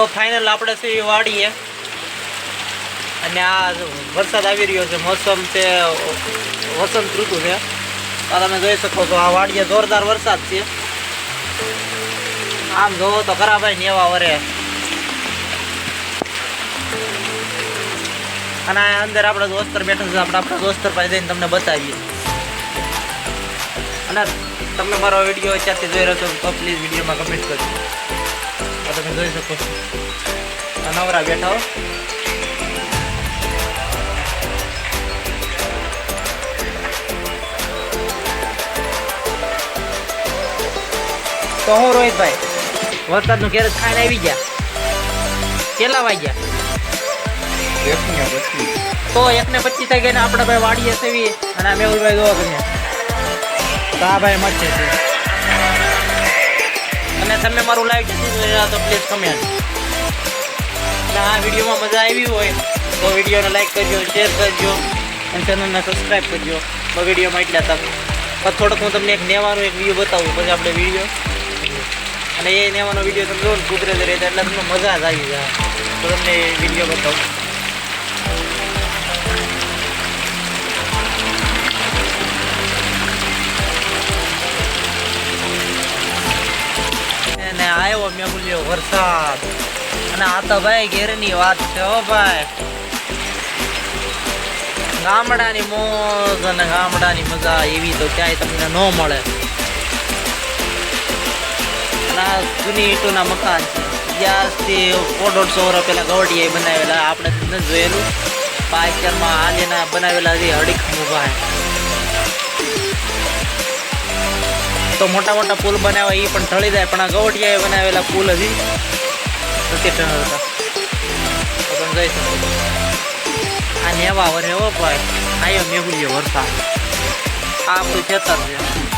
તો ફાઇનલ આપણે છે એ વાડીએ અને આ વરસાદ આવી રહ્યો છે, મોસમ છે, વસંત ઋતુ છે. તો તમે જોઈ શકો છો, આ વાડીએ જોરદાર વરસાદ છે. આમ જોવો તો ખરા ભાઈ નેવા વરે. અને અંદર આપણે દોસ્તર બેઠા છે, આપણે આપણા દોસ્તર પાસે જઈને તમને બતાવીએ. અને તમે મારો વીડિયો અત્યારથી જોઈ રહ્યો છો, તો પ્લીઝ વિડીયોમાં કમેન્ટ કરજો. આ તમે જોઈ શકો છો. નવરા બેઠા હો. તો હું રોહિતભાઈ વરસાદનું ઘેર ખાઈને આવી ગયા? કેટલા વાગ્યા? તો એકને પચીસ થઈ ગઈને આપણે ભાઈ વાડીએ સેવી અને મેહુલભાઈ જોવા કરીએ તો આ ભાઈ મચ્છે છે તમે મારું લાઈવ જતી રહ્યા તો પ્લીઝ કમેન્ટ અને આ વિડીયોમાં મજા આવી હોય, તો વિડીયોને લાઈક કરજો શેર કરજો, અને ચેનલને સબસ્ક્રાઈબ કરજો. તો વિડીયોમાં એટલા તક પણ થોડોક હું તમને એક નેવાનો એક વીડિયો બતાવું, પછી આપણે વીડિયો. અને એ નેવાનો વીડિયો તમે જોવો ને, કુદરતી રીતે, એટલે તમને મજા જ આવી જાય. તો તમને વીડિયો બતાવું. આવ્યો મેં વરસાદ. અને આ તો ભાઈ ઘેરની વાત છે હો ભાઈ. ગામડાની મોજ અને ગામડાની મજા એવી તો ક્યાંય તમને ન મળે. જૂની ઈટોના મકાન છે. ત્યારથી સો દોઢસો વર્ષ પહેલાં ગવડિયાએ બનાવેલા, આપણે નથી જોયેલું. પાયચરમાં હાલીના બનાવેલા જે હડીખમ ઊભા તો મોટા મોટા પુલ બનાવ્યા એ પણ ઢળી જાય. પણ આ ગવટિયાએ બનાવેલા પુલ હજી નથી ઢળતા. પણ જઈ શકો. આ નેવા વરે હો ભાઈ. આયો મેહુલ્યો વરસાદ. આ આપણું ખેતર છે.